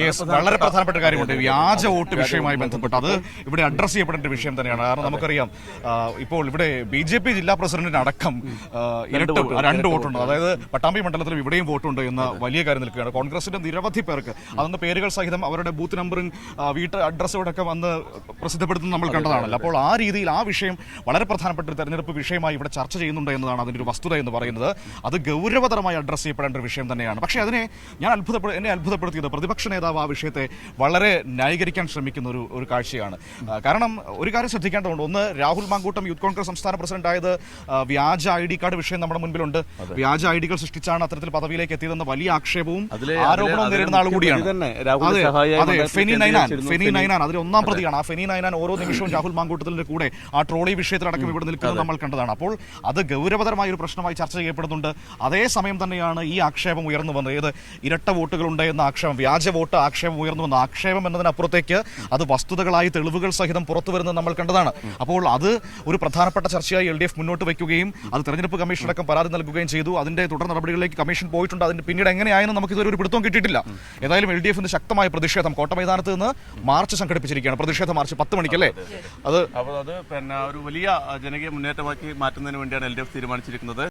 Yes വളരെ പ്രധാനപ്പെട്ട കാര്യമുണ്ട്. വ്യാജ വോട്ട് വിഷയവുമായി ബന്ധപ്പെട്ട്. അത് ഇവിടെ അഡ്രസ് ചെയ്യപ്പെടേണ്ട വിഷയം തന്നെയാണ്. കാരണം നമുക്കറിയാം ഇപ്പോൾ ഇവിടെ ബി ജെ പി ജില്ലാ പ്രസിഡന്റിന് അടക്കം ആ, ഇരട്ട രണ്ട് വോട്ടുണ്ട്. അതായത് പട്ടാമ്പി മണ്ഡലത്തിൽ ഇവിടെയും വോട്ടുണ്ട് എന്ന വലിയ കാര്യം നിൽക്കുകയാണ്. കോൺഗ്രസിന്റെ നിരവധി പേർക്ക് അതൊന്ന് പേരുകൾ സഹിതം അവരുടെ ബൂത്ത് നമ്പറും വീട്ടിൽ വീട്ട് അഡ്രസ്സോടൊക്കെ വന്ന് പ്രസിദ്ധപ്പെടുത്തുന്നത് നമ്മൾ കണ്ടതാണല്ലോ. അപ്പോൾ ആ രീതിയിൽ ആ വിഷയം വളരെ പ്രധാനപ്പെട്ട ഒരു തെരഞ്ഞെടുപ്പ് വിഷയമായി ഇവിടെ ചർച്ച ചെയ്യുന്നുണ്ട് എന്നതാണ് അതിന്റെ ഒരു വസ്തുത എന്ന് പറയുന്നത്. അത് ഗൗരവതരമായി അഡ്രസ്സ് ചെയ്യപ്പെടേണ്ട ഒരു വിഷയം തന്നെയാണ്. പക്ഷേ അതിനെ ഞാൻ അത്ഭുതപ്പെടു എന്നെ അത്ഭുതപ്പെടുത്തിയത് പ്രതിപക്ഷ നേതാവ് ആ വിഷയത്തെ വളരെ ന്യായീകരിക്കാൻ ശ്രമിക്കുന്ന ഒരു ഒരു കാഴ്ചയാണ് കാരണം ഒരു കാര്യം ശ്രദ്ധിക്കേണ്ടതുണ്ട്. ഒന്ന് രാഹുൽ മാങ്കൂട്ടം യൂത്ത് കോൺഗ്രസ് സംസ്ഥാന പ്രസിഡന്റ് ആയത് വ്യാജ ഐ ഡി കാർഡ് വിഷയം നമ്മുടെ മുൻപിലുണ്ട്. വ്യാജ ഐ ഡികൾ സൃഷ്ടിച്ചാണ് അത്തരത്തിൽ പദവിയിലേക്ക് എത്തിയതെന്ന വലിയ ആക്ഷേപവും ആരോപണവും നേരിടുന്ന ആൾ കൂടിയാണ്. ഫെനി നൈനാൻ ഫെനി- നൈനാൻ അതിൽ ഒന്നാം പ്രതിയാണ്. ആ ഫെനി നൈനാൻ ഓരോ നിമിഷവും രാഹുൽ മാങ്കൂട്ടത്തിന്റെ കൂടെ ആ ട്രോളി വിഷയത്തിലടക്കം ഇവിടെ നിൽക്കുന്നത് നമ്മൾ കണ്ടതാണ്. അപ്പോൾ അത് ഗൗരവതരമായ ഒരു പ്രശ്നമായി ചർച്ച ചെയ്യപ്പെടുന്നുണ്ട്. അതേസമയം തന്നെയാണ് ഈ ആക്ഷേപം ഉയർന്നു വന്നത്. ഏത്? ഇരട്ട വോട്ടുകളുണ്ട് എന്ന ആക്ഷേപം വ്യാജ വോട്ട് ആക്ഷേപം ഉയർന്നു വന്ന ആക്ഷേപം എന്നതിനപ്പുറത്തേക്ക് അത് വസ്തുതകളായി തെളിവുകൾ സഹിതം പുറത്തു വരുന്നത് നമ്മൾ കണ്ടതാണ്. അപ്പോൾ അത് ഒരു പ്രധാനപ്പെട്ട ചർച്ചയായി എൽ ഡി എഫ് മുന്നോട്ട് വയ്ക്കുകയും അത് തെരഞ്ഞെടുപ്പ് കമ്മീഷനടക്കം പരാതി നൽകുകയും ചെയ്തു. അതിന്റെ തുടർ നടപടികളിലേക്ക് കമ്മീഷൻ പോയിട്ടുണ്ട്. അതിന്റെ പിന്നീട് എങ്ങനെയായെന്ന് നമുക്ക് ഇതുവരെ ഒരു പിടുത്തവും കിട്ടിയിട്ടില്ല. ഏതായാലും എൽ ഡി എഫിന്റെ ശക്തമായ പ്രതിഷേധം കോട്ട മൈതാനത്ത് നിന്ന് മാർച്ച് സംഘടിപ്പിച്ചിരിക്കുകയാണ്. പ്രതിഷേധ മാർച്ച് പത്ത് മണിക്കല്ലേ? അത് അപ്പോൾ അത് പിന്നെ ഒരു വലിയ ജനകീയ മുന്നേറ്റമാക്കി മാറ്റുന്നതിന് വേണ്ടിയാണ് എൽ ഡി എഫ് തീരുമാനിച്ചിരിക്കുന്നത്.